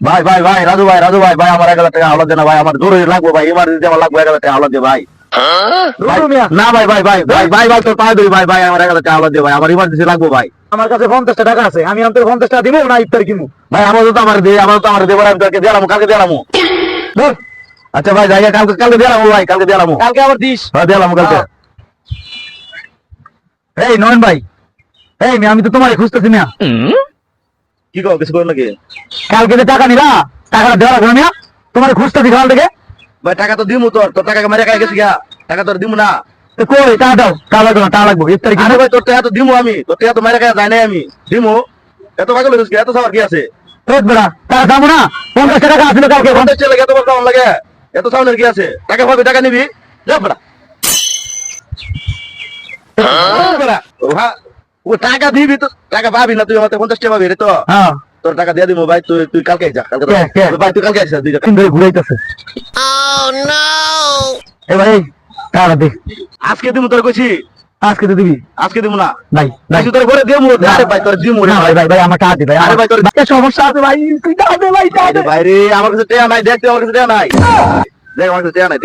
ভাই ভাই ভাই রাজু ভাই রাজু ভাই ভাই আমার এক হাজার টাকা হাওলাত দেন ভাই আমার জরুরি লাগবে ভাই এমার্জেন্সি আমার লাগবে এক হাজার টাকা দে ভাই। ভাই, না ভাই ভাই ভাই ভাই ভাই ভাই তোর পায়ে ধরি ভাই ভাই আমার এক হাজার টাকা দে ভাই আমার ইমার্জেন্সি লাগবে ভাই। আমার কাছে পঞ্চাশটা টাকা আছে আমি পঞ্চাশটা দিব না ইফতার কিনবো? ভাই আমার তো আমার দে আমার তো আমার দে ভাই আমি তোকে দিলাম কালকে দিলাম আচ্ছা ভাই যাই কালকে কালকে দিলাম ভাই কালকে দিলাম কালকে আবার দিস। হ্যাঁ দিলাম কালকে। এই নয়ন ভাই এই আমি তো তোমার খুঁজতেছি না। কি কো কিছু করো নাকি? কালকে যে টাকা নিলা টাকাটা দেওয়া লাগবে না তোমার খুঁজতেছি কাল থেকে? ভাই টাকা তো দিমু তোর তোর টাকা মেরে খাই গেছি গা টাকা তোর দিমু না। তো কই টাকা দাও টাকা লাগবে না টাকা লাগবে ইফতার আরে ভাই তোর টাকা তো দিমু আমি তোর টাকা তো মেরে খাই যায় নাই আমি। দিমু? এত পাগল হইছিস কি? এত সাবার কি আছে? এই বেড়া টাকা দাম না পঞ্চাশটা টাকা আসলে কালকে পঞ্চাশ ছেলে এত বড় সাউন্ড লাগে। এত সাউন্ডের কি আছে? টাকা পাবি টাকা নিবি। যা বড়া। বড়া, ও টাকা দিবি তো টাকা পাবি না তুই আমাকে পঞ্চাশ টাকা পাবি রে তো। হ্যাঁ। তোর টাকা দিয়ে দিবো ভাই তুই তুই কালকে যা কালকে? ভাই তুই কালকে আসিস দুই টাকা ঘুরাইতেছে। এবার এই টাকা দে। আজকে দিমু তোর কইছি? আজকে তো দিবি। আজকে দিমু না। ভাই ভাই তোর ঘরে দিমু আরে ভাই তোর দিমু না ভাই। ভাই ভাই আমার টাকা দে ভাই। আরে ভাই, তোর- ভাই সমস্যা আছে ভাই। তুই টাকা দে ভাই টাকা দে। ভাই রে আমার কাছে টাকা নাই দেখ তুই আমার কাছে টাকা নাই। দেখ আমার কাছে টাকা নাই